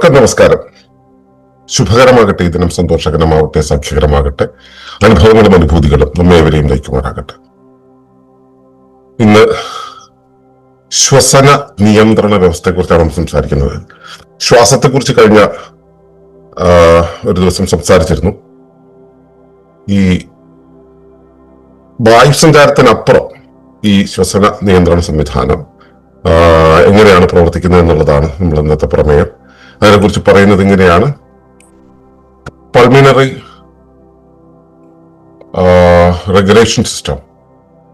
ഏവർക്കും നമസ്കാരം. ശുഭകരമാകട്ടെ ദിനം സന്തോഷകരമാവട്ടെ സഖ്യകരമാകട്ടെ അനുഭവങ്ങളും അനുഭൂതികളും നമ്മേവരെയും നയിക്കുമാറാകട്ടെ. ഇന്ന് ശ്വസന നിയന്ത്രണ വ്യവസ്ഥയെക്കുറിച്ചാണ് നമ്മൾ സംസാരിക്കുന്നത്. ശ്വാസത്തെക്കുറിച്ച് കഴിഞ്ഞ ഒരു ദിവസം സംസാരിച്ചിരുന്നു. ഈ വായു സഞ്ചാരത്തിനപ്പുറം ഈ ശ്വസന നിയന്ത്രണ സംവിധാനം എങ്ങനെയാണ് പ്രവർത്തിക്കുന്നത് എന്നുള്ളതാണ് നമ്മൾ ഇന്നത്തെ പ്രമേയം. അതിനെക്കുറിച്ച് പറയുന്നത് ഇങ്ങനെയാണ്. Pulmonary regulation system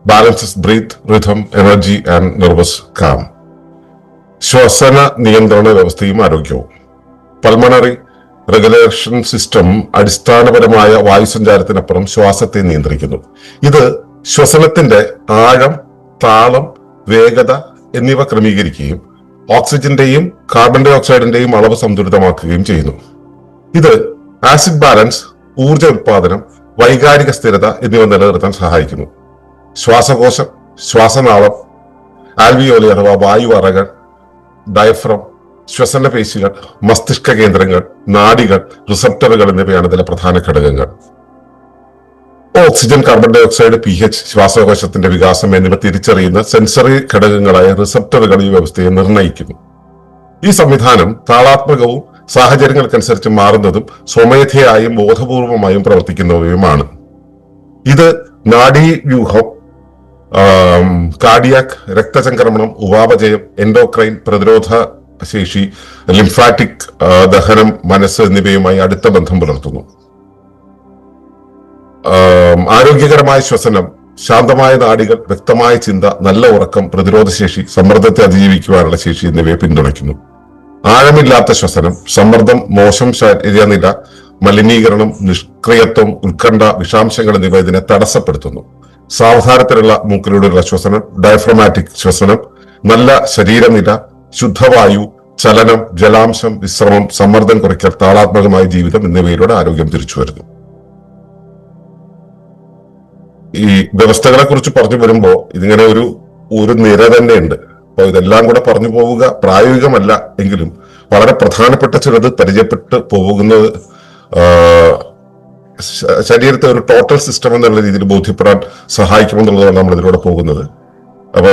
balances breath rhythm energy and nervous calm ശ്വസന നിയന്ത്രണ വ്യവസ്ഥയും ആരോഗ്യവും. പൾമണറി റെഗുലേഷൻ സിസ്റ്റം അടിസ്ഥാനപരമായ വായു സഞ്ചാരത്തിനപ്പുറം ശ്വാസത്തെ നിയന്ത്രിക്കുന്നു. ഇത് ശ്വസനത്തിന്റെ ആഴം താളം വേഗത എന്നിവ ക്രമീകരിക്കുകയും ഓക്സിജന്റെയും കാർബൺ ഡൈ ഓക്സൈഡിന്റെയും അളവ് സന്തുലിതമാക്കുകയും ചെയ്യുന്നു. ഇത് ആസിഡ് ബാലൻസ് ഊർജ ഉത്പാദനം വൈകാരിക സ്ഥിരത എന്നിവ നിലനിർത്താൻ സഹായിക്കുന്നു. ശ്വാസകോശം ശ്വാസനാളം ആൽവിയോലി അഥവാ വായു അറകൾ ഡയഫ്രം ശ്വസന പേശികൾ മസ്തിഷ്ക കേന്ദ്രങ്ങൾ നാഡികൾ റിസപ്റ്ററുകൾ എന്നിവയാണ് ഇതിലെ പ്രധാന ഘടകങ്ങൾ. Oxygen carbon dioxide P H ശ്വാസകോശത്തിന്റെ വികാസം എന്നിവ തിരിച്ചറിയുന്ന സെൻസറി ഘടകങ്ങളായ റിസപ്റ്ററുകൾ ഈ വ്യവസ്ഥയെ നിർണയിക്കുന്നു. ഈ സംവിധാനം താളാത്മകവും സാഹചര്യങ്ങൾക്കനുസരിച്ച് മാറുന്നതും സ്വമേധയായും ബോധപൂർവമായും പ്രവർത്തിക്കുന്നവയുമാണ്. ഇത് നാഡീവ്യൂഹം കാർഡിയാക് രക്തചംക്രമണം ഉപാപചയം എൻഡോക്രൈൻ പ്രതിരോധ ശേഷി ലിംഫാറ്റിക് ദഹനം മനസ്സ് എന്നിവയുമായി അടുത്ത ബന്ധം പുലർത്തുന്നു. ആരോഗ്യകരമായ ശ്വസനം ശാന്തമായ നാടികൾ വ്യക്തമായ ചിന്ത നല്ല ഉറക്കം പ്രതിരോധശേഷി സമ്മർദ്ദത്തെ അതിജീവിക്കുവാനുള്ള ശേഷി എന്നിവയെ പിന്തുണയ്ക്കുന്നു. ആഴമില്ലാത്ത ശ്വസനം സമ്മർദ്ദം മോശം ശരീരനില മലിനീകരണം നിഷ്ക്രിയത്വം ഉത്കണ്ഠ വിഷാംശങ്ങൾ എന്നിവ ഇതിനെ തടസ്സപ്പെടുത്തുന്നു. സാവധാനത്തിലുള്ള മൂക്കിലൂടെയുള്ള ശ്വസനം ഡയഫ്രമാറ്റിക് ശ്വസനം നല്ല ശരീരനില ശുദ്ധവായു ചലനം ജലാംശം വിശ്രമം സമ്മർദ്ദം കുറയ്ക്കൽ താളാത്മകമായ ജീവിതം എന്നിവയിലൂടെ ആരോഗ്യം തിരിച്ചു വരുന്നു ഈ വ്യവസ്ഥകളെ കുറിച്ച് പറഞ്ഞു വരുമ്പോൾ ഇതിങ്ങനെ ഒരു ഒരു നിര തന്നെ ഉണ്ട് അപ്പൊ ഇതെല്ലാം കൂടെ പറഞ്ഞു പോവുക പ്രായോഗികമല്ല എങ്കിലും വളരെ പ്രധാനപ്പെട്ട ചിലത് പരിചയപ്പെട്ട് പോകുന്നത് ശരീരത്തെ ഒരു ടോട്ടൽ സിസ്റ്റം എന്നുള്ള രീതിയിൽ ബോധ്യപ്പെടാൻ സഹായിക്കുമെന്നുള്ളതാണ് നമ്മൾ ഇതിലൂടെ പോകുന്നത്. അപ്പോ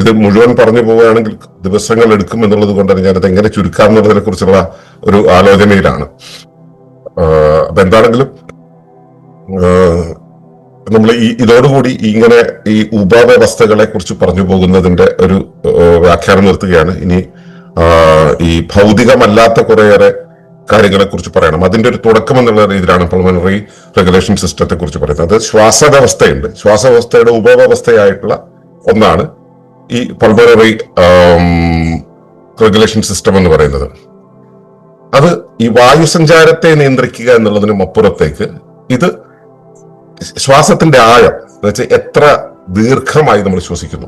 ഇത് മുഴുവൻ പറഞ്ഞു പോവുകയാണെങ്കിൽ ദിവസങ്ങൾ എടുക്കും എന്നുള്ളത് കൊണ്ടാണ് ഞാനത് എങ്ങനെ ചുരുക്കാം എന്നുള്ളതിനെ കുറിച്ചുള്ള ഒരു ആലോചനയിലാണ്. അപ്പൊ എന്താണെങ്കിലും നമ്മൾ ഈ ഇതോടുകൂടി ഇങ്ങനെ ഈ ഉപവ്യവസ്ഥകളെ കുറിച്ച് പറഞ്ഞു പോകുന്നതിന്റെ ഒരു വ്യാഖ്യാനം നിർത്തുകയാണ്. ഇനി ഈ ഭൗതികമല്ലാത്ത കുറേയേറെ കാര്യങ്ങളെ കുറിച്ച് പറയണം. അതിന്റെ ഒരു തുടക്കം എന്നുള്ള രീതിയിലാണ് പൾമണറി റെഗുലേഷൻ സിസ്റ്റത്തെ കുറിച്ച് പറയുന്നത്. അത് ശ്വാസവ്യവസ്ഥയുണ്ട്. ശ്വാസവ്യവസ്ഥയുടെ ഉപവ്യവസ്ഥയായിട്ടുള്ള ഒന്നാണ് ഈ പൾമണറി റെഗുലേഷൻ സിസ്റ്റം എന്ന് പറയുന്നത്. അത് ഈ വായുസഞ്ചാരത്തെ നിയന്ത്രിക്കുക എന്നുള്ളതിനും അപ്പുറത്തേക്ക് ഇത് ശ്വാസത്തിന്റെ ആഴം എന്ന് വെച്ചാൽ എത്ര ദീർഘമായി നമ്മൾ ശ്വസിക്കുന്നു?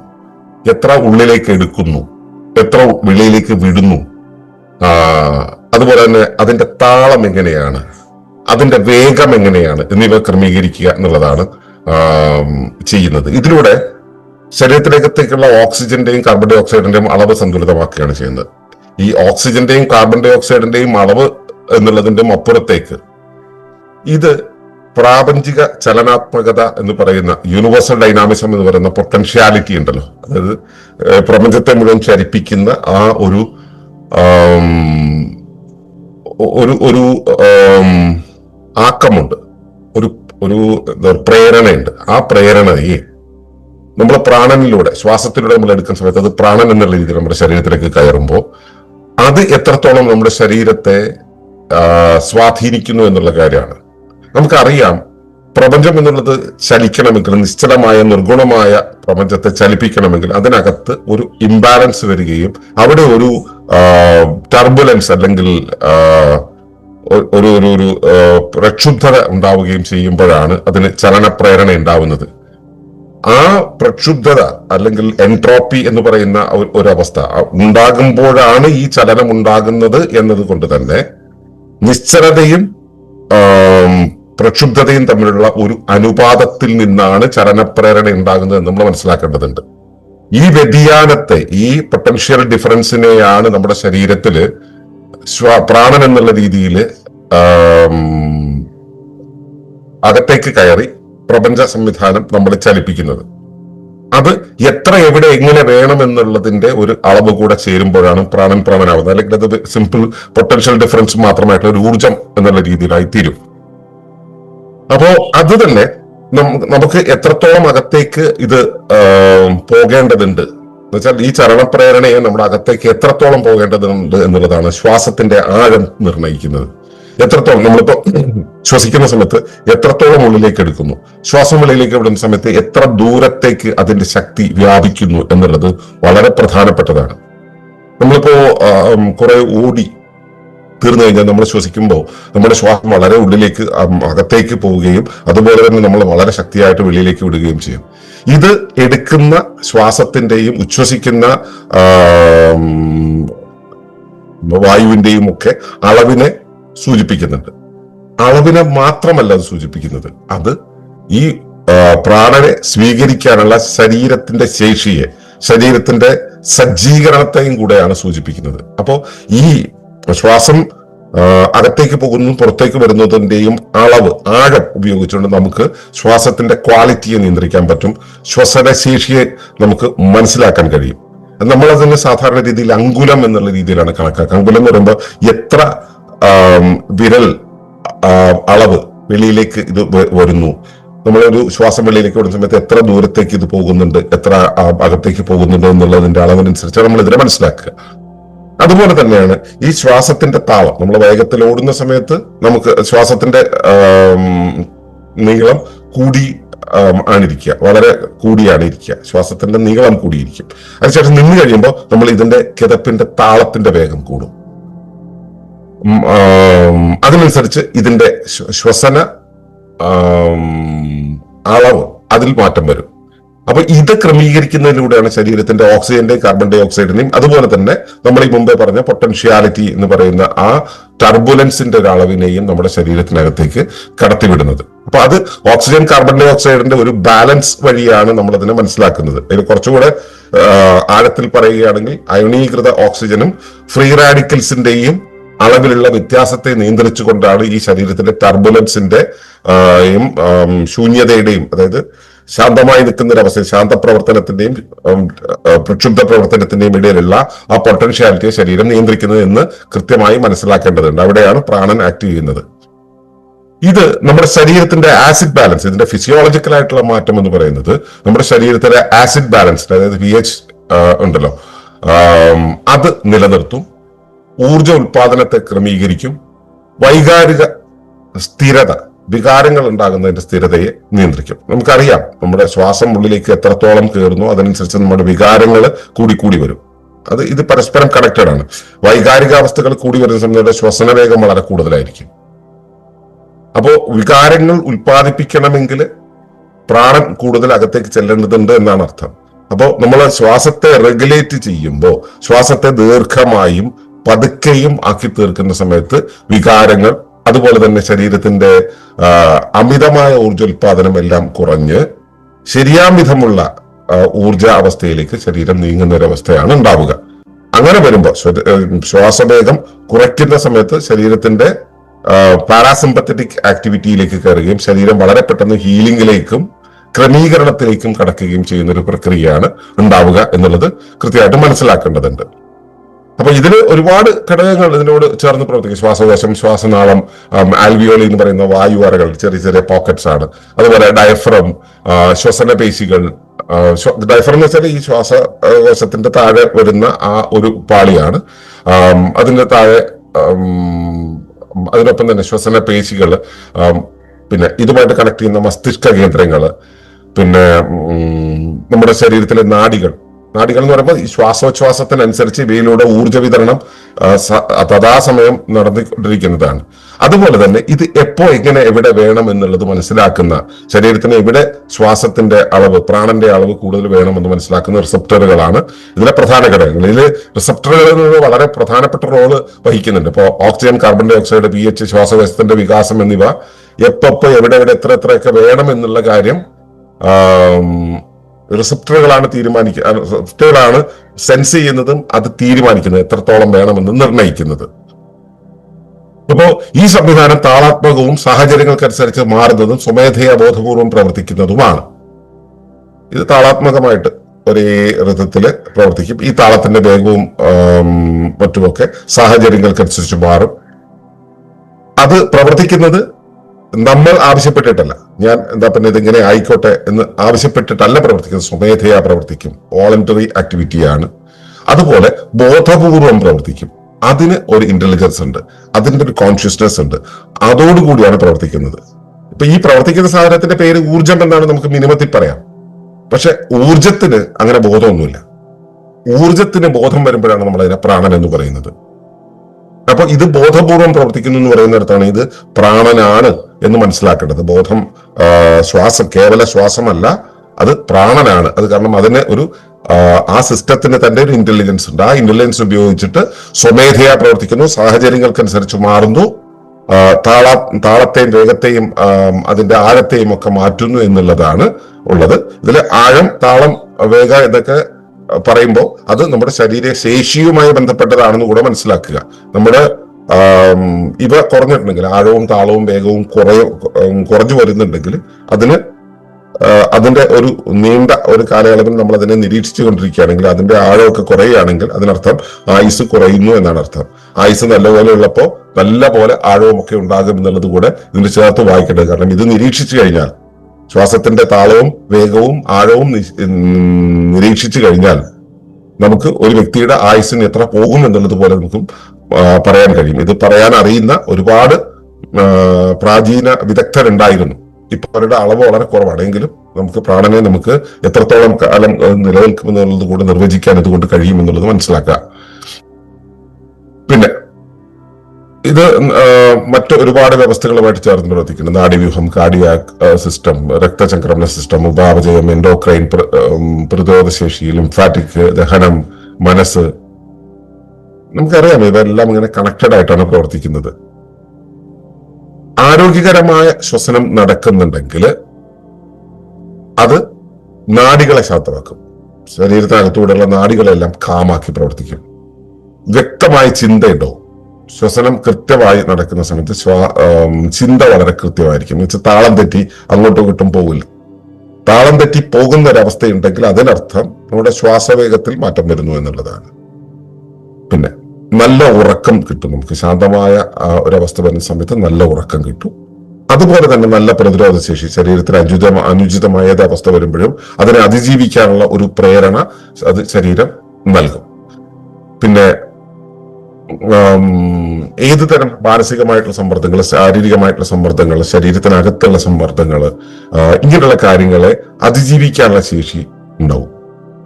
എത്ര ഉള്ളിലേക്ക് എടുക്കുന്നു? എത്ര വെളിയിലേക്ക് വിടുന്നു? അതുപോലെ തന്നെ അതിന്റെ താളം എങ്ങനെയാണ്? അതിന്റെ വേഗം എങ്ങനെയാണ്? എന്നിവ ക്രമീകരിക്കുക എന്നുള്ളതാണ് ചെയ്യുന്നത്. ഇതിലൂടെ ശരീരത്തിലേക്കത്തേക്കുള്ള ഓക്സിജന്റെയും കാർബൺ ഡൈ ഓക്സൈഡിന്റെയും അളവ് സന്തുലിതമാക്കുകയാണ് ചെയ്യുന്നത്. ഈ ഓക്സിജന്റെയും കാർബൺ ഡൈ ഓക്സൈഡിന്റെയും അളവ് എന്നുള്ളതിന്റെ അപ്പുറത്തേക്ക് ഇത് പ്രാപഞ്ചിക ചലനാത്മകത എന്ന് പറയുന്ന യൂണിവേഴ്സൽ ഡൈനാമിസം എന്ന് പറയുന്ന പൊട്ടൻഷ്യാലിറ്റി ഉണ്ടല്ലോ. അതായത് പ്രപഞ്ചത്തെ മുഴുവൻ ചലിപ്പിക്കുന്ന ആ ഒരു ഒരു ഒരു ആക്കമുണ്ട്. ഒരു ഒരു പ്രേരണയുണ്ട്. ആ പ്രേരണയെ നമ്മൾ പ്രാണനിലൂടെ ശ്വാസത്തിലൂടെ നമ്മൾ എടുക്കുന്ന സമയത്ത് അത് പ്രാണൻ എന്നുള്ള രീതിയിൽ നമ്മുടെ ശരീരത്തിലേക്ക് കയറുമ്പോൾ അത് എത്രത്തോളം നമ്മുടെ ശരീരത്തെ സ്വാധീനിക്കുന്നു എന്നുള്ള കാര്യമാണ്. നമുക്കറിയാം പ്രപഞ്ചം എന്നുള്ളത് ചലിക്കണമെങ്കിൽ നിശ്ചലമായ നിർഗുണമായ പ്രപഞ്ചത്തെ ചലിപ്പിക്കണമെങ്കിൽ അതിനകത്ത് ഒരു ഇംബാലൻസ് വരികയും അവിടെ ഒരു ടർബുലൻസ് അല്ലെങ്കിൽ ഒരു ഒരു ഒരു പ്രക്ഷുബ്ധത ഉണ്ടാവുകയും ചെയ്യുമ്പോഴാണ് അതിന് ചലനപ്രേരണ ഉണ്ടാവുന്നത്. ആ പ്രക്ഷുബ്ധത അല്ലെങ്കിൽ എൻട്രോപ്പി എന്ന് പറയുന്ന ഒരു- അവസ്ഥ ഉണ്ടാകുമ്പോഴാണ് ഈ ചലനം ഉണ്ടാകുന്നത് എന്നതുകൊണ്ട് തന്നെ നിശ്ചലതയും പ്രക്ഷുബ്ധതയും തമ്മിലുള്ള ഒരു അനുപാതത്തിൽ നിന്നാണ് ചലനപ്രേരണ ഉണ്ടാകുന്നത് നമ്മൾ മനസ്സിലാക്കേണ്ടതുണ്ട്. ഈ വ്യതിയാനത്തെ ഈ പൊട്ടൻഷ്യൽ ഡിഫറൻസിനെയാണ് നമ്മുടെ ശരീരത്തിൽ പ്രാണൻ എന്നുള്ള രീതിയിൽ അകത്തേക്ക് കയറി പ്രപഞ്ച സംവിധാനം നമ്മളെ ചലിപ്പിക്കുന്നത്. അത് എത്ര എവിടെ എങ്ങനെ വേണം എന്നുള്ളതിന്റെ ഒരു അളവ് കൂടെ ചേരുമ്പോഴാണ് പ്രാണൻ പ്രാണനാവുന്നത്. അല്ലെങ്കിൽ അത് സിമ്പിൾ പൊട്ടൻഷ്യൽ ഡിഫറൻസ് മാത്രമായിട്ടുള്ള ഒരു ഊർജം എന്നുള്ള രീതിയിലായി തീരും അപ്പോ അത് തന്നെ നമുക്ക് എത്രത്തോളം അകത്തേക്ക് ഇത് പോകേണ്ടതുണ്ട്. എന്നുവെച്ചാൽ ഈ ചരണപ്രേരണയെ നമ്മുടെ അകത്തേക്ക് എത്രത്തോളം പോകേണ്ടതുണ്ട് എന്നുള്ളതാണ് ശ്വാസത്തിന്റെ ആഴം നിർണയിക്കുന്നത്. എത്രത്തോളം നമ്മളിപ്പോ ശ്വസിക്കുന്ന സമയത്ത് എത്രത്തോളം ഉള്ളിലേക്ക് എടുക്കുന്നു? ശ്വാസം ഉള്ളിലേക്ക് വിടുന്ന സമയത്ത് എത്ര ദൂരത്തേക്ക് അതിന്റെ ശക്തി വ്യാപിക്കുന്നു എന്നുള്ളത് വളരെ പ്രധാനപ്പെട്ടതാണ്. നമ്മളിപ്പോ കുറെ ഓടി തീർന്നു കഴിഞ്ഞാൽ നമ്മൾ ശ്വസിക്കുമ്പോൾ നമ്മുടെ ശ്വാസം വളരെ ഉള്ളിലേക്ക് അകത്തേക്ക് പോവുകയും അതുപോലെ തന്നെ നമ്മൾ വളരെ ശക്തിയായിട്ട് വെളിയിലേക്ക് വിടുകയും ചെയ്യും. ഇത് എടുക്കുന്ന ശ്വാസത്തിന്റെയും ഉച്ഛ്വസിക്കുന്ന വായുവിന്റെയും ഒക്കെ അളവിനെ സൂചിപ്പിക്കുന്നുണ്ട്. അളവിനെ മാത്രമല്ല അത് സൂചിപ്പിക്കുന്നത്. അത് ഈ പ്രാണനെ സ്വീകരിക്കാനുള്ള ശരീരത്തിന്റെ ശേഷിയെ ശരീരത്തിന്റെ സജ്ജീകരണത്തെയും കൂടെയാണ് സൂചിപ്പിക്കുന്നത്. അപ്പോ ഈ ശ്വാസം അകത്തേക്ക് പോകുന്നതും പുറത്തേക്ക് വരുന്നതിന്റെയും അളവ് ആഴം ഉപയോഗിച്ചുകൊണ്ട് നമുക്ക് ശ്വാസത്തിന്റെ ക്വാളിറ്റിയെ നിയന്ത്രിക്കാൻ പറ്റും. ശ്വസന ശ്വസനശേഷിയെ നമുക്ക് മനസ്സിലാക്കാൻ കഴിയും. നമ്മൾ അതിന് സാധാരണ രീതിയിൽ അങ്കുലം എന്നുള്ള രീതിയിലാണ് കണക്കാക്കുക അങ്കുലം എന്ന് പറയുമ്പോൾ എത്ര വിരൽ അളവ് വെളിയിലേക്ക് ഇത് വരുന്നു. നമ്മളൊരു ശ്വാസം വെളിയിലേക്ക് വിടുന്ന സമയത്ത് എത്ര ദൂരത്തേക്ക് ഇത് പോകുന്നുണ്ട് എത്ര അകത്തേക്ക് പോകുന്നുണ്ട് എന്നുള്ളതിന്റെ അളവിനനുസരിച്ച് നമ്മൾ ഇതിനെ മനസ്സിലാക്കുക. അതുപോലെ തന്നെയാണ് ഈ ശ്വാസത്തിന്റെ താളം. നമ്മൾ വേഗത്തിൽ ഓടുന്ന സമയത്ത് നമുക്ക് ശ്വാസത്തിന്റെ നീളം കൂടി ആണിരിക്കുക. വളരെ കൂടിയാണ് ഇരിക്കുക. ശ്വാസത്തിന്റെ നീളം കൂടിയിരിക്കും. അതിനുശേഷം നിന്ന് കഴിയുമ്പോൾ നമ്മൾ ഇതിന്റെ കിതപ്പിന്റെ താളത്തിന്റെ വേഗം കൂടും. അതിനനുസരിച്ച് ഇതിന്റെ ശ്വസന അളവ് അതിൽ മാറ്റം വരും. അപ്പൊ ഇത് ക്രമീകരിക്കുന്നതിലൂടെയാണ് ശരീരത്തിന്റെ ഓക്സിജന്റെയും കാർബൺ ഡൈ ഓക്സൈഡിന്റെയും അതുപോലെ തന്നെ നമ്മൾ ഈ മുമ്പേ പറഞ്ഞ പൊട്ടൻഷ്യാലിറ്റി എന്ന് പറയുന്ന ആ ടർബുലൻസിന്റെ ഒരു അളവിനെയും നമ്മുടെ ശരീരത്തിനകത്തേക്ക് കടത്തിവിടുന്നത്. അപ്പൊ അത് ഓക്സിജൻ കാർബൺ ഡൈ ഓക്സൈഡിന്റെ ഒരു ബാലൻസ് വഴിയാണ് നമ്മൾ അതിനെ മനസ്സിലാക്കുന്നത്. ഇത് കുറച്ചുകൂടെ ആഴത്തിൽ പറയുകയാണെങ്കിൽ അയണീകൃത ഓക്സിജനും ഫ്രീ റാഡിക്കൽസിന്റെയും അളവിലുള്ള വ്യത്യാസത്തെ നിയന്ത്രിച്ചുകൊണ്ടാണ് ഈ ശരീരത്തിന്റെ ടർബുലൻസിന്റെ ശൂന്യതയുടെയും അതായത് ശാന്തമായി നിൽക്കുന്ന ഒരു അവസ്ഥ ശാന്തപ്രവർത്തനത്തിന്റെയും പ്രക്ഷുബ്ധ പ്രവർത്തനത്തിന്റെയും ഇടയിലുള്ള ആ പൊട്ടൻഷ്യാലിറ്റിയെ ശരീരം നിയന്ത്രിക്കുന്നത് എന്ന് കൃത്യമായി മനസ്സിലാക്കേണ്ടതുണ്ട്. അവിടെയാണ് പ്രാണൻ ആക്ട് ചെയ്യുന്നത്. ഇത് നമ്മുടെ ശരീരത്തിന്റെ ആസിഡ് ബാലൻസ് ഇതിന്റെ ഫിസിയോളജിക്കൽ ആയിട്ടുള്ള മാറ്റം എന്ന് പറയുന്നത് നമ്മുടെ ശരീരത്തിലെ ആസിഡ് ബാലൻസ് അതായത് പി എച്ച് ഉണ്ടല്ലോ. അത് നിലനിർത്തും ഊർജ ഉൽപാദനത്തെ ക്രമീകരിക്കും വൈകാരിക സ്ഥിരത വികാരങ്ങൾ ഉണ്ടാകുന്നതിന്റെ സ്ഥിരതയെ നിയന്ത്രിക്കും. നമുക്കറിയാം നമ്മുടെ ശ്വാസം ഉള്ളിലേക്ക് എത്രത്തോളം കയറുന്നു അതിനനുസരിച്ച് നമ്മുടെ വികാരങ്ങൾ കൂടിക്കൂടി കൂടി വരും. അത് ഇത് പരസ്പരം കണക്റ്റഡ് ആണ്. വൈകാരികാവസ്ഥകൾ കൂടി വരുന്ന സമയത്ത് ശ്വസന വേഗം വളരെ കൂടുതലായിരിക്കും. അപ്പോ വികാരങ്ങൾ ഉൽപ്പാദിപ്പിക്കണമെങ്കിൽ പ്രാണൻ കൂടുതൽ അകത്തേക്ക് ചെല്ലേണ്ടതുണ്ട് എന്നാണ് അർത്ഥം. അപ്പോൾ നമ്മൾ ശ്വാസത്തെ റെഗുലേറ്റ് ചെയ്യുമ്പോൾ ശ്വാസത്തെ ദീർഘമായും പതുക്കെയും ആക്കി തീർക്കുന്ന സമയത്ത് വികാരങ്ങൾ അതുപോലെ തന്നെ ശരീരത്തിന്റെ അമിതമായ ഊർജോൽപാദനം എല്ലാം കുറഞ്ഞ് ശരിയാം വിധമുള്ള ഊർജ അവസ്ഥയിലേക്ക് ശരീരം നീങ്ങുന്ന ഒരു അവസ്ഥയാണ് ഉണ്ടാവുക അങ്ങനെ വരുമ്പോൾ ശ്വാസവേഗം കുറയ്ക്കുന്ന സമയത്ത് ശരീരത്തിന്റെ പാരാസിമ്പത്തറ്റിക് ആക്ടിവിറ്റിയിലേക്ക് കയറുകയും ശരീരം വളരെ പെട്ടെന്ന് ഹീലിംഗിലേക്കും ക്രമീകരണത്തിലേക്കും കടക്കുകയും ചെയ്യുന്ന ഒരു പ്രക്രിയയാണ് ഉണ്ടാവുക എന്നുള്ളത് കൃത്യമായിട്ട് മനസ്സിലാക്കേണ്ടതുണ്ട്. അപ്പൊ ഇതിൽ ഒരുപാട് ഘടകങ്ങൾ ഇതിനോട് ചേർന്ന് പ്രവർത്തിക്കും. ശ്വാസകോശം ശ്വാസനാളം ആൽവിയോളി എന്ന് പറയുന്ന വായു അറകൾ ചെറിയ ചെറിയ പോക്കറ്റ്സ് ആണ്. അതുപോലെ ഡയഫ്രം ശ്വസന പേശികൾ ഡയഫ്രം എന്ന് വെച്ചാൽ ഈ ശ്വാസകോശത്തിന്റെ താഴെ വരുന്ന ആ ഒരു പാളിയാണ്. അതിന്റെ താഴെ അതിനൊപ്പം തന്നെ ശ്വസന പേശികൾ പിന്നെ ഇതുമായിട്ട് കണക്ട് ചെയ്യുന്ന മസ്തിഷ്ക കേന്ദ്രങ്ങൾ പിന്നെ നമ്മുടെ ശരീരത്തിലെ നാഡികൾ നാഡികൾ എന്ന് പറയുമ്പോൾ ഈ ശ്വാസോച്ഛ്വാസത്തിനനുസരിച്ച് ഇവയിലൂടെ ഊർജ വിതരണം തഥാസമയം നടന്നുകൊണ്ടിരിക്കുന്നതാണ്. അതുപോലെ തന്നെ ഇത് എപ്പോ എങ്ങനെ എവിടെ വേണം എന്നുള്ളത് മനസ്സിലാക്കുന്ന ശരീരത്തിന് എവിടെ ശ്വാസത്തിന്റെ അളവ് പ്രാണന്റെ അളവ് കൂടുതൽ വേണമെന്ന് മനസ്സിലാക്കുന്ന റിസപ്റ്ററുകളാണ് ഇതിലെ പ്രധാന ഘടകങ്ങൾ. ഇതിൽ റിസപ്റ്ററുകൾ എന്നത് വളരെ പ്രധാനപ്പെട്ട റോൾ വഹിക്കുന്നുണ്ട്. ഇപ്പോൾ oxygen carbon dioxide P H ശ്വാസകോശത്തിന്റെ വികാസം എന്നിവ എപ്പോ എവിടെ എവിടെ എത്ര എത്രയൊക്കെ വേണം എന്നുള്ള കാര്യം റിസപ്റ്ററുകളാണ് തീരുമാനിക്കുക റിസപ്റ്ററുകളാണ് സെൻസ് ചെയ്യുന്നതും അത് തീരുമാനിക്കുന്നത് എത്രത്തോളം വേണമെന്ന് നിർണയിക്കുന്നത്. അപ്പോ ഈ സംവിധാനം താളാത്മകവും സാഹചര്യങ്ങൾക്കനുസരിച്ച് മാറുന്നതും സ്വമേധയാ ബോധപൂർവം പ്രവർത്തിക്കുന്നതുമാണ്. ഇത് താളാത്മകമായിട്ട് ഒരേ ഋതത്തിൽ പ്രവർത്തിക്കും. ഈ താളത്തിന്റെ വേഗവും മറ്റുമൊക്കെ സാഹചര്യങ്ങൾക്കനുസരിച്ച് മാറും. അത് പ്രവർത്തിക്കുന്നത് നമ്മൾ ആവശ്യപ്പെട്ടിട്ടല്ല. ഞാൻ എന്താ പിന്നെ ഇതിങ്ങനെ ആയിക്കോട്ടെ എന്ന് ആവശ്യപ്പെട്ടിട്ടല്ല പ്രവർത്തിക്കുന്നത്. സ്വമേധയാ പ്രവർത്തിക്കും. വോളണ്ടറി ആക്ടിവിറ്റിയാണ് അതുപോലെ ബോധപൂർവം പ്രവർത്തിക്കും. അതിന് ഒരു ഇന്റലിജൻസ് ഉണ്ട്. അതിന്റെ ഒരു കോൺഷ്യസ്നെസ് ഉണ്ട്. അതോടുകൂടിയാണ് പ്രവർത്തിക്കുന്നത്. ഇപ്പൊ ഈ പ്രവർത്തിക്കുന്ന സാധനത്തിന്റെ പേര് ഊർജം എന്നാണ് നമുക്ക് മിനിമത്തിൽ പറയാം. പക്ഷെ ഊർജത്തിന് അങ്ങനെ ബോധമൊന്നുമില്ല. ഊർജത്തിന് ബോധം വരുമ്പോഴാണ് നമ്മൾ അതിനെ പ്രാണൻ എന്ന് പറയുന്നത്. അപ്പൊ ഇത് ബോധപൂർവം പ്രവർത്തിക്കുന്നു എന്ന് പറയുന്നിടത്താണ് ഇത് പ്രാണനാണ് എന്ന് മനസ്സിലാക്കേണ്ടത്. ബോധം ശ്വാസം കേവല ശ്വാസമല്ല അത് പ്രാണനാണ്. അത് കാരണം അതിന് ഒരു ആ, സിസ്റ്റത്തിന് തന്നെ ഒരു ഇന്റലിജൻസ് ഉണ്ട്. ആ ഇന്റലിജൻസ് ഉപയോഗിച്ചിട്ട് സ്വമേധയാ പ്രവർത്തിക്കുന്നു. സാഹചര്യങ്ങൾക്കനുസരിച്ച് മാറുന്നു. താള താളത്തെയും വേഗത്തെയും അതിന്റെ ആഴത്തെയും ഒക്കെ മാറ്റുന്നു എന്നുള്ളതാണ് ഉള്ളത്. ഇതിൽ ആഴം താളം വേഗ എന്നൊക്കെ പറയുമ്പോൾ അത് നമ്മുടെ ശരീര ശേഷിയുമായി ബന്ധപ്പെട്ടതാണെന്ന് കൂടെ മനസ്സിലാക്കുക. നമ്മുടെ ഇവ കുറഞ്ഞിട്ടുണ്ടെങ്കിൽ ആഴവും താളവും വേഗവും കുറയ കുറഞ്ഞു വരുന്നുണ്ടെങ്കിൽ അതിന് അതിന്റെ ഒരു നീണ്ട ഒരു കാലയളവിൽ നമ്മൾ അതിനെ നിരീക്ഷിച്ചു കൊണ്ടിരിക്കുകയാണെങ്കിൽ അതിന്റെ ആഴമൊക്കെ കുറയുകയാണെങ്കിൽ അതിനർത്ഥം ആയുസ് കുറയുന്നു എന്നാണ് അർത്ഥം. ആയുസ് നല്ലപോലെ ഉള്ളപ്പോൾ നല്ല പോലെ ആഴവും ഒക്കെ ഉണ്ടാകും എന്നുള്ളത് കൂടെ ഇതിന് ചേർത്ത് വായിക്കേണ്ടത്. കാരണം ഇത് നിരീക്ഷിച്ചു കഴിഞ്ഞാൽ ശ്വാസത്തിന്റെ താളവും വേഗവും ആഴവും നിരീക്ഷിച്ചു കഴിഞ്ഞാൽ നമുക്ക് ഒരു വ്യക്തിയുടെ ആയുസ്സിന് എത്ര പോകും എന്നുള്ളത് പോലെ നമുക്ക് പറയാൻ കഴിയും. ഇത് പറയാൻ അറിയുന്ന ഒരുപാട് പ്രാചീന വിദഗ്ധരുണ്ടായിരുന്നു. ഇപ്പൊ അവരുടെ അളവ് വളരെ കുറവാണ്. എങ്കിലും നമുക്ക് പ്രാണനെ നമുക്ക് എത്രത്തോളം കാലം നിലനിൽക്കുമെന്നുള്ളത് നിലനിൽക്കും കൂടെ നിർവചിക്കാൻ ഇതുകൊണ്ട് കഴിയുമെന്നുള്ളത് മനസ്സിലാക്കുക. പിന്നെ ഇത് മറ്റ് ഒരുപാട് വ്യവസ്ഥകളുമായിട്ട് ചേർന്ന് പ്രവർത്തിക്കുന്നു. നാഡീവ്യൂഹം കാർഡിയാക് സിസ്റ്റം രക്തചംക്രമണ സിസ്റ്റം ഉപാപചയം എൻഡോക്രൈൻ പ്രതിരോധശേഷി ലിംഫാറ്റിക് ദഹനം മനസ്സ്. നമുക്കറിയാം ഇതെല്ലാം ഇങ്ങനെ കണക്റ്റഡ് ആയിട്ടാണ് പ്രവർത്തിക്കുന്നത്. ആരോഗ്യകരമായ ശ്വസനം നടക്കുന്നുണ്ടെങ്കിൽ അത് നാടികളെ ശാന്തമാക്കും. ശരീരത്തിനകത്തൂടെയുള്ള നാടികളെല്ലാം കാമാക്കി പ്രവർത്തിക്കും. വ്യക്തമായ ചിന്തയുണ്ടോ? ശ്വസനം കൃത്യമായി നടക്കുന്ന സമയത്ത് ശ്വാ ചിന്ത വളരെ കൃത്യമായിരിക്കും. വെച്ചാൽ താളം തെറ്റി അങ്ങോട്ടും ഇങ്ങോട്ടും പോകില്ല താളം തെറ്റി പോകുന്ന ഒരവസ്ഥയുണ്ടെങ്കിൽ അതിനർത്ഥം നമ്മുടെ ശ്വാസവേഗത്തിൽ മാറ്റം വരുന്നു എന്നുള്ളതാണ്. പിന്നെ നല്ല ഉറക്കം കിട്ടും നമുക്ക്. ശാന്തമായ ഒരവസ്ഥ വരുന്ന സമയത്ത് നല്ല ഉറക്കം കിട്ടും. അതുപോലെ തന്നെ നല്ല പ്രതിരോധ ശേഷി. ശരീരത്തിൽ അനുചിത അനുചിതമായ അവസ്ഥ വരുമ്പോഴും അതിനെ അതിജീവിക്കാനുള്ള ഒരു പ്രേരണ അത് ശരീരം നൽകും. പിന്നെ ഏത് തരം മാനസികമായിട്ടുള്ള സമ്മർദ്ദങ്ങൾ ശാരീരികമായിട്ടുള്ള സമ്മർദ്ദങ്ങൾ ശരീരത്തിനകത്തുള്ള സമ്മർദ്ദങ്ങൾ ഇങ്ങനെയുള്ള കാര്യങ്ങളെ അതിജീവിക്കാനുള്ള ശേഷി ഉണ്ടാവും.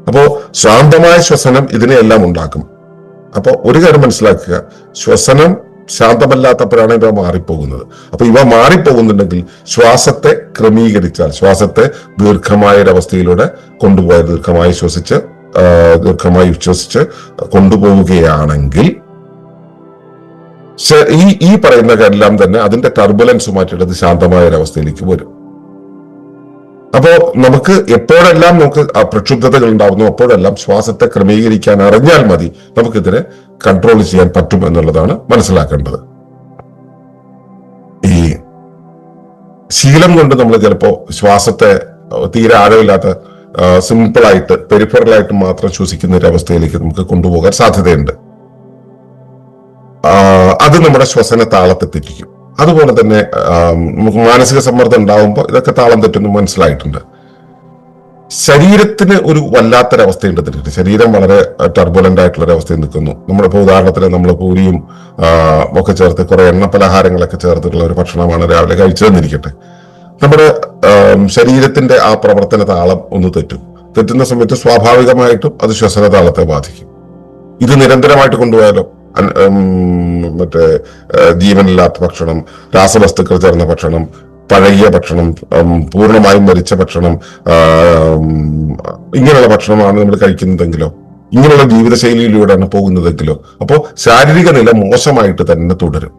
അപ്പോ ശാന്തമായ ശ്വസനം ഇതിനെയെല്ലാം ഉണ്ടാക്കും. അപ്പോ ഒരു കാര്യം മനസ്സിലാക്കുക ശ്വസനം ശാന്തമല്ലാത്തപ്പോഴാണ് ഇവ മാറിപ്പോകുന്നത്. അപ്പൊ ഇവ മാറിപ്പോകുന്നുണ്ടെങ്കിൽ ശ്വാസത്തെ ക്രമീകരിച്ചാൽ ശ്വാസത്തെ ദീർഘമായ ഒരവസ്ഥയിലൂടെ കൊണ്ടുപോയ ദീർഘമായി ശ്വസിച്ച് ദീർഘമായി വിശ്വസിച്ച് കൊണ്ടുപോവുകയാണെങ്കിൽ ഈ ഈ പറയുന്ന എല്ലാം തന്നെ അതിന്റെ ടർബുലൻസ് മാറ്റിയിട്ട് ശാന്തമായ ഒരവസ്ഥയിലേക്ക് വരും. അപ്പോ നമുക്ക് എപ്പോഴെല്ലാം നമുക്ക് പ്രക്ഷുബ്ധതകൾ ഉണ്ടാവുന്നു അപ്പോഴെല്ലാം ശ്വാസത്തെ ക്രമീകരിക്കാൻ അറിഞ്ഞാൽ മതി. നമുക്കിതിനെ കൺട്രോൾ ചെയ്യാൻ പറ്റും എന്നുള്ളതാണ് മനസ്സിലാക്കേണ്ടത്. ഈ ശീലം കൊണ്ട് നമ്മൾ ചിലപ്പോ ശ്വാസത്തെ തീരെ ആഴമില്ലാത്ത സിമ്പിളായിട്ട് പെരിഫറലായിട്ട് മാത്രം ശ്വസിക്കുന്ന ഒരു അവസ്ഥയിലേക്ക് നമുക്ക് കൊണ്ടുപോകാൻ സാധ്യതയുണ്ട്. അത് നമ്മുടെ ശ്വസന താളത്തെ തെറ്റിക്കും. അതുപോലെ തന്നെ നമുക്ക് മാനസിക സമ്മർദ്ദം ഉണ്ടാവുമ്പോൾ ഇതൊക്കെ താളം തെറ്റുന്നു മനസ്സിലായിട്ടുണ്ട്. ശരീരത്തിന് ഒരു വല്ലാത്തൊരവസ്ഥ ഉണ്ടെന്നിട്ട് ശരീരം വളരെ ടർബുലന്റ് ആയിട്ടുള്ള അവസ്ഥയിൽ നിൽക്കുന്നു. നമ്മളിപ്പോൾ ഉദാഹരണത്തിന് നമ്മൾ പൂരിയും ഒക്കെ ചേർത്ത് കുറെ എണ്ണ പലഹാരങ്ങളൊക്കെ ചേർത്തിട്ടുള്ള ഒരു ഭക്ഷണമാണ് രാവിലെ കഴിച്ചതെന്നിരിക്കട്ടെ നമ്മുടെ ശരീരത്തിന്റെ ആ പ്രവർത്തന താളം ഒന്ന് തെറ്റും. തെറ്റുന്ന സമയത്ത് സ്വാഭാവികമായിട്ടും അത് ശ്വസന താളത്തെ ബാധിക്കും. ഇത് നിരന്തരമായിട്ട് കൊണ്ടുപോയാലോ? മറ്റേ ജീവനില്ലാത്ത ഭക്ഷണം രാസവസ്തുക്കൾ ചേർന്ന ഭക്ഷണം പഴകിയ ഭക്ഷണം പൂർണമായും മരിച്ച ഭക്ഷണം ഇങ്ങനെയുള്ള ഭക്ഷണമാണ് നമ്മൾ കഴിക്കുന്നതെങ്കിലോ ഇങ്ങനെയുള്ള ജീവിതശൈലിയിലൂടെയാണ് പോകുന്നതെങ്കിലോ അപ്പോൾ ശാരീരിക നില മോശമായിട്ട് തന്നെ തുടരും.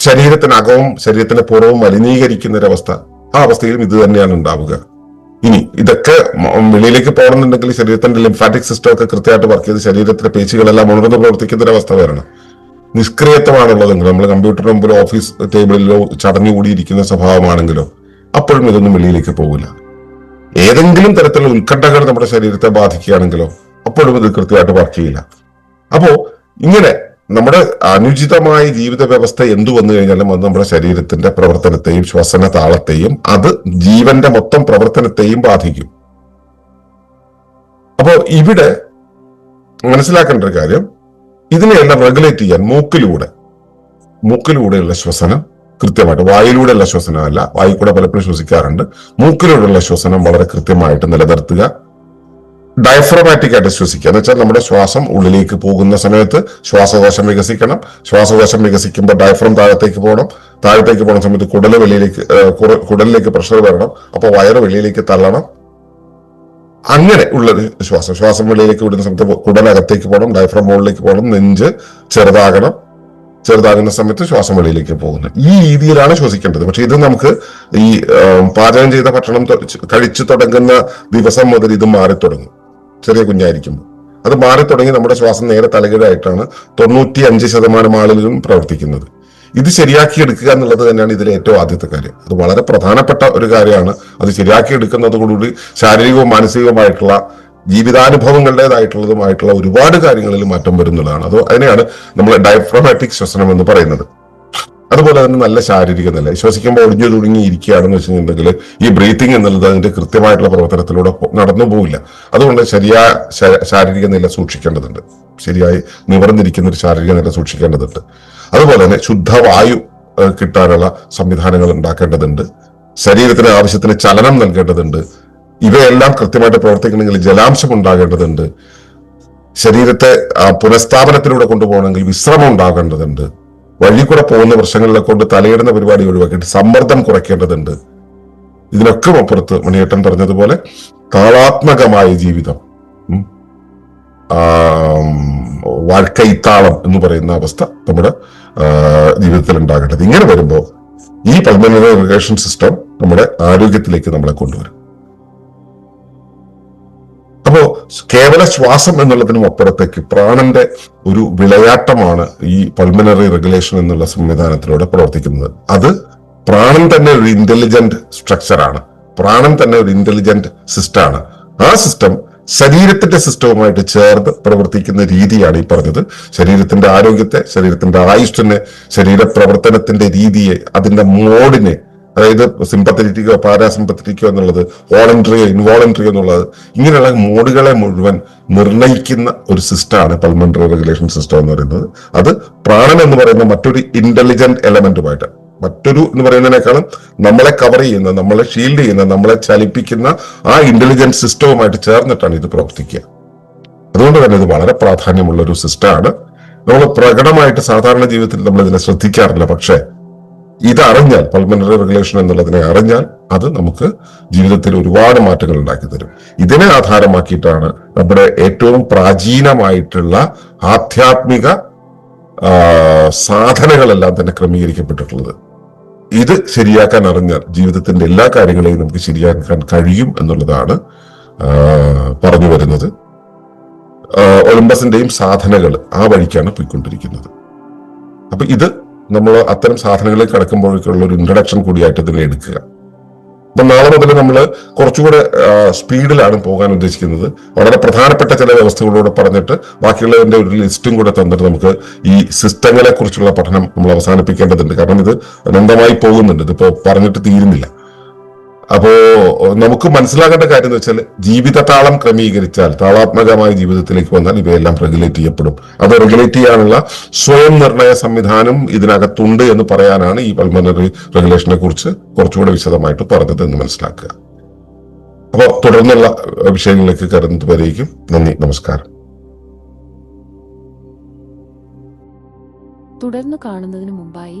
ശരീരത്തിനകവും ശരീരത്തിന്റെ പുറവും മലിനീകരിക്കുന്ന ഒരവസ്ഥ ആ അവസ്ഥയിലും ഇത് തന്നെയാണ് ഉണ്ടാവുക. ഇനി ഇതൊക്കെ വെളിയിലേക്ക് പോകണമെന്നുണ്ടെങ്കിൽ ശരീരത്തിന്റെ ലിംഫാറ്റിക് സിസ്റ്റം ഒക്കെ കൃത്യമായിട്ട് വർക്ക് ചെയ്ത് ശരീരത്തിലെ പേശികളെല്ലാം ഉണർന്ന് പ്രവർത്തിക്കുന്ന ഒരു അവസ്ഥ വരണം നിഷ്ക്രിയത്വമാണുള്ളതെങ്കിൽ നമ്മൾ കമ്പ്യൂട്ടറിന് മുമ്പിലോ ഓഫീസ് ടേബിളിലോ ചടഞ്ഞു കൂടിയിരിക്കുന്ന സ്വഭാവമാണെങ്കിലോ അപ്പോഴും ഇതൊന്നും വെളിയിലേക്ക് പോകില്ല ഏതെങ്കിലും തരത്തിലുള്ള ഉത്കണ്ഠകൾ നമ്മുടെ ശരീരത്തെ ബാധിക്കുകയാണെങ്കിലോ അപ്പോഴും ഇത് കൃത്യമായിട്ട് വർക്ക് ചെയ്യില്ല. അപ്പോ ഇങ്ങനെ നമ്മുടെ അനുചിതമായ ജീവിത വ്യവസ്ഥ എന്തു വന്നു കഴിഞ്ഞാലും അത് നമ്മുടെ ശരീരത്തിന്റെ പ്രവർത്തനത്തെയും ശ്വസന താളത്തെയും അത് ജീവന്റെ മൊത്തം പ്രവർത്തനത്തെയും ബാധിക്കും. അപ്പോ ഇവിടെ മനസ്സിലാക്കേണ്ട ഒരു കാര്യം ഇതിനെയെല്ലാം റെഗുലേറ്റ് ചെയ്യാൻ മൂക്കിലൂടെ മൂക്കിലൂടെയുള്ള ശ്വസനം കൃത്യമായിട്ട് വായിലൂടെയുള്ള ശ്വസനമല്ല വായിക്കൂടെ പലപ്പോഴും ശ്വസിക്കാറുണ്ട് മൂക്കിലൂടെയുള്ള ശ്വസനം വളരെ കൃത്യമായിട്ട് നിലനിർത്തുക ഡയഫ്രമാറ്റിക് ആയിട്ട് ശ്വസിക്കുക. എന്ന് വെച്ചാൽ നമ്മുടെ ശ്വാസം ഉള്ളിലേക്ക് പോകുന്ന സമയത്ത് ശ്വാസകോശം വികസിക്കണം. ശ്വാസകോശം വികസിക്കുമ്പോൾ ഡയഫ്രം താഴത്തേക്ക് പോകണം. താഴത്തേക്ക് പോകുന്ന സമയത്ത് കുടൽ വെളിയിലേക്ക് കുടലിലേക്ക് പ്രഷർ വരണം. അപ്പൊ വയറ് വെളിയിലേക്ക് തള്ളണം. അങ്ങനെ ഉള്ളൊരു ശ്വാസം. ശ്വാസം വെളിയിലേക്ക് വിടുന്ന സമയത്ത് കുടലകത്തേക്ക് പോകണം. ഡയഫ്രം മുകളിലേക്ക് പോകണം. നെഞ്ച് ചെറുതാകണം. ചെറുതാകുന്ന സമയത്ത് ശ്വാസം വെളിയിലേക്ക് പോകുന്നത് ഈ രീതിയിലാണ് ശ്വസിക്കേണ്ടത്. പക്ഷെ ഇത് നമുക്ക് ഈ പാചകം ചെയ്ത ഭക്ഷണം കഴിച്ചു തുടങ്ങുന്ന ദിവസം മുതൽ ഇത് മാറി തുടങ്ങും ചെറിയ കുഞ്ഞായിരിക്കുമ്പോൾ അത് മാറി തുടങ്ങി നമ്മുടെ ശ്വാസം നേരെ തലകീഴായിട്ടാണ് തൊണ്ണൂറ്റി അഞ്ച് ശതമാനം ആളുകളും പ്രവർത്തിക്കുന്നത്. ഇത് ശരിയാക്കി എടുക്കുക എന്നുള്ളത് തന്നെയാണ് ഇതിലെ ഏറ്റവും ആദ്യത്തെ കാര്യം. അത് വളരെ പ്രധാനപ്പെട്ട ഒരു കാര്യമാണ്. അത് ശരിയാക്കി എടുക്കുന്നതോടുകൂടി ശാരീരികവും മാനസികവുമായിട്ടുള്ള ജീവിതാനുഭവങ്ങളുടേതായിട്ടുള്ളതുമായിട്ടുള്ള ഒരുപാട് കാര്യങ്ങളിൽ മാറ്റം വരുന്നതാണ് അത് അതിനെയാണ് നമ്മൾ ഡയഫ്രമാറ്റിക് ശ്വസനം എന്ന് പറയുന്നത്. അതുപോലെ തന്നെ നല്ല ശാരീരിക നില. ശ്വസിക്കുമ്പോൾ ഒടിഞ്ഞു തുടങ്ങി ഇരിക്കുകയാണെന്ന് വെച്ചിട്ടുണ്ടെങ്കിൽ ഈ ബ്രീത്തിങ് എന്നുള്ളത് അതിന്റെ കൃത്യമായിട്ടുള്ള പ്രവർത്തനത്തിലൂടെ നടന്നു പോവില്ല. അതുകൊണ്ട് ശരിയായ ശാരീരിക നില സൂക്ഷിക്കേണ്ടതുണ്ട്. ശരിയായി നിവർന്നിരിക്കുന്ന ഒരു ശാരീരിക നില സൂക്ഷിക്കേണ്ടതുണ്ട്. അതുപോലെ തന്നെ ശുദ്ധവായു കിട്ടാനുള്ള സംവിധാനങ്ങൾ ഉണ്ടാക്കേണ്ടതുണ്ട്. ശരീരത്തിന് ആവശ്യത്തിന് ചലനം നൽകേണ്ടതുണ്ട്. ഇവയെല്ലാം കൃത്യമായിട്ട് പ്രവർത്തിക്കണമെങ്കിൽ ജലാംശം ഉണ്ടാകേണ്ടതുണ്ട്. ശരീരത്തെ പുനഃസ്ഥാപനത്തിലൂടെ കൊണ്ടുപോകണമെങ്കിൽ വിശ്രമം ഉണ്ടാകേണ്ടതുണ്ട്. വഴി കൂടെ പോകുന്ന പ്രശ്നങ്ങളിലെ കൊണ്ട് തലയിടുന്ന പരിപാടി ഒഴിവാക്കിയിട്ട് സമ്മർദ്ദം കുറയ്ക്കേണ്ടതുണ്ട്. ഇതിനൊക്കെ അപ്പുറത്ത് മണിയേട്ടൻ പറഞ്ഞതുപോലെ താളാത്മകമായ ജീവിതം വാഴ്ക്കൈത്താളം എന്ന് പറയുന്ന അവസ്ഥ നമ്മുടെ ജീവിതത്തിൽ ഉണ്ടാകേണ്ടത്. ഇങ്ങനെ വരുമ്പോൾ ഈ പൾമനറി ഇറിഗേഷൻ സിസ്റ്റം നമ്മുടെ ആരോഗ്യത്തിലേക്ക് നമ്മളെ കൊണ്ടുവരും. അപ്പോ കേവല ശ്വാസം എന്നുള്ളതിനും അപ്പുറത്തേക്ക് പ്രാണന്റെ ഒരു വിളയാട്ടമാണ് ഈ പൾമിനറി റെഗുലേഷൻ എന്നുള്ള സംവിധാനത്തിലൂടെ പ്രവർത്തിക്കുന്നത്. അത് പ്രാണൻ തന്നെ ഒരു ഇന്റലിജന്റ് സ്ട്രക്ചറാണ് പ്രാണൻ തന്നെ ഒരു ഇന്റലിജന്റ് സിസ്റ്റമാണ് ആ സിസ്റ്റം ശരീരത്തിന്റെ സിസ്റ്റവുമായിട്ട് ചേർന്ന് പ്രവർത്തിക്കുന്ന രീതിയാണ് ഈ പറഞ്ഞത്. ശരീരത്തിന്റെ ആരോഗ്യത്തെ ശരീരത്തിന്റെ ആയുഷിനെ ശരീരപ്രവർത്തനത്തിന്റെ രീതിയെ അതിന്റെ മോഡിനെ അതായത് സിമ്പത്തറ്റിക്കോ പാരാസിമ്പത്തറ്റിക്കോ എന്നുള്ളത് വോളണ്ടറിയോ ഇൻവോളണ്ടറിയോ എന്നുള്ളത് ഇങ്ങനെയുള്ള മോഡുകളെ മുഴുവൻ നിർണയിക്കുന്ന ഒരു സിസ്റ്റമാണ് പൾമണറി റെഗുലേഷൻ സിസ്റ്റം എന്ന് പറയുന്നത്. അത് പ്രാണൻ എന്ന് പറയുന്ന മറ്റൊരു ഇന്റലിജന്റ് എലമെന്റുമായിട്ട് മറ്റൊരു എന്ന് പറയുന്നതിനേക്കാളും നമ്മളെ കവർ ചെയ്യുന്ന നമ്മളെ ഷീൽഡ് ചെയ്യുന്ന നമ്മളെ ചലിപ്പിക്കുന്ന ആ ഇന്റലിജന്റ് സിസ്റ്റവുമായിട്ട് ചേർന്നിട്ടാണ് ഇത് പ്രവർത്തിക്കുക. അതുകൊണ്ട് തന്നെ ഇത് വളരെ പ്രാധാന്യമുള്ള ഒരു സിസ്റ്റമാണ്. നമ്മൾ പ്രകടമായിട്ട് സാധാരണ ജീവിതത്തിൽ നമ്മൾ ഇതിനെ ശ്രദ്ധിക്കാറില്ല പക്ഷേ ഇത് അറിഞ്ഞാൽ പൾമനറി റെഗുലേഷൻ എന്നുള്ളതിനെ അറിഞ്ഞാൽ അത് നമുക്ക് ജീവിതത്തിൽ ഒരുപാട് മാറ്റങ്ങൾ ഉണ്ടാക്കി തരും. ഇതിനെ ആധാരമാക്കിയിട്ടാണ് നമ്മുടെ ഏറ്റവും പ്രാചീനമായിട്ടുള്ള ആധ്യാത്മിക സാധനങ്ങളെല്ലാം തന്നെ ക്രമീകരിക്കപ്പെട്ടിട്ടുള്ളത്. ഇത് ശരിയാക്കാൻ അറിഞ്ഞാൽ ജീവിതത്തിന്റെ എല്ലാ കാര്യങ്ങളെയും നമുക്ക് ശരിയാക്കാൻ കഴിയും എന്നുള്ളതാണ് പറഞ്ഞു വരുന്നത്. ഒളിമ്പസിന്റെയും സാധനകൾ ആ വഴിക്കാണ് പോയിക്കൊണ്ടിരിക്കുന്നത്. അപ്പൊ ഇത് നമ്മൾ അത്തരം സാധനങ്ങളിൽ കിടക്കുമ്പോഴേക്കുള്ള ഒരു ഇൻട്രഡക്ഷൻ കൂടിയായിട്ട് ഇതിനെ എടുക്കുക. അപ്പം നാളെ മുതൽ നമ്മൾ കുറച്ചുകൂടെ സ്പീഡിലാണ് പോകാൻ ഉദ്ദേശിക്കുന്നത്. വളരെ പ്രധാനപ്പെട്ട ചില വ്യവസ്ഥകളോട് പറഞ്ഞിട്ട് ബാക്കിയുള്ളതിന്റെ ഒരു ലിസ്റ്റും കൂടെ തന്നിട്ട് നമുക്ക് ഈ സിസ്റ്റങ്ങളെ കുറിച്ചുള്ള പഠനം നമ്മൾ അവസാനിപ്പിക്കേണ്ടതുണ്ട്. കാരണം ഇത് അനന്തമായി പോകുന്നുണ്ട്. ഇതിപ്പോ പറഞ്ഞിട്ട് തീരുന്നില്ല. അപ്പോ നമുക്ക് മനസ്സിലാക്കേണ്ട കാര്യം എന്ന് വെച്ചാൽ ജീവിത താളം ക്രമീകരിച്ചാൽ താളാത്മകമായ ജീവിതത്തിലേക്ക് വന്നാൽ ഇവയെല്ലാം റെഗുലേറ്റ് ചെയ്യപ്പെടും. അത് റെഗുലേറ്റ് ചെയ്യാനുള്ള സ്വയം നിർണയ സംവിധാനം ഇതിനകത്തുണ്ട് എന്ന് പറയാനാണ് ഈ പൾമനറി റെഗുലേഷനെ കുറിച്ച് കുറച്ചുകൂടെ വിശദമായിട്ട് പറഞ്ഞത് എന്ന് മനസ്സിലാക്കുക. അപ്പോൾ തുടർന്നുള്ള വിഷയങ്ങളിലേക്ക് കടന്നത് വരെയും നന്ദി നമസ്കാരം. തുടർന്ന് കാണുന്നതിന് മുമ്പായി